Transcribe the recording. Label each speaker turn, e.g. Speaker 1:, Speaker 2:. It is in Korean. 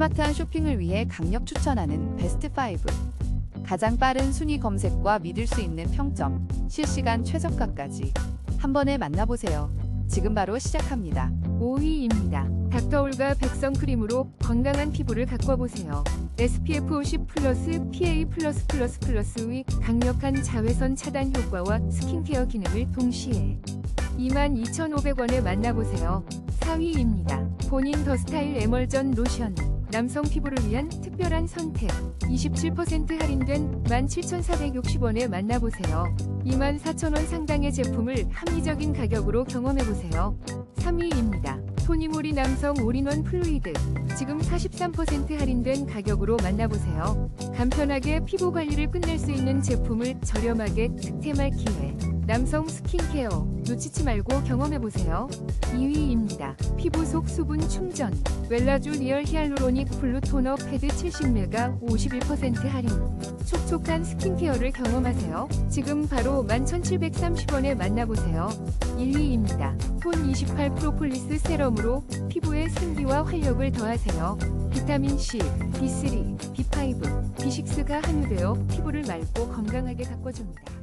Speaker 1: 스마트한 쇼핑을 위해 강력 추천하는 베스트 5. 가장 빠른 순위 검색과 믿을 수 있는 평점, 실시간 최저가까지 한 번에 만나보세요. 지금 바로 시작합니다.
Speaker 2: 5위입니다. 닥터올과 백성 크림으로 건강한 피부를 가꿔보세요. SPF 50 플러스 PA 플러스 플러스 플러스의 강력한 자외선 차단 효과와 스킨케어 기능을 동시에 22,500원에 만나보세요. 4위입니다. 본인 더 스타일 에멀전 로션. 남성 피부를 위한 특별한 선택. 27% 할인된 17,460원에 만나보세요. 24,000원 상당의 제품을 합리적인 가격으로 경험해보세요. 3위입니다. 토니모리 남성 올인원 플루이드. 지금 43% 할인된 가격으로 만나보세요. 간편하게 피부 관리를 끝낼 수 있는 제품을 저렴하게 득템할 기회. 남성 스킨케어. 놓치지 말고 경험해보세요. 2위입니다. 피부 속 수분 충전. 웰라주 리얼 히알루로닉 블루 토너 패드 70메가 51% 할인. 촉촉한 스킨케어를 경험하세요. 지금 바로 11,730원에 만나보세요. 1위입니다. 톤 28 프로폴리스 세럼으로 피부에 생기와 활력을 더하세요. 비타민C, B3, B5, B6가 함유되어 피부를 맑고 건강하게 가꿔줍니다.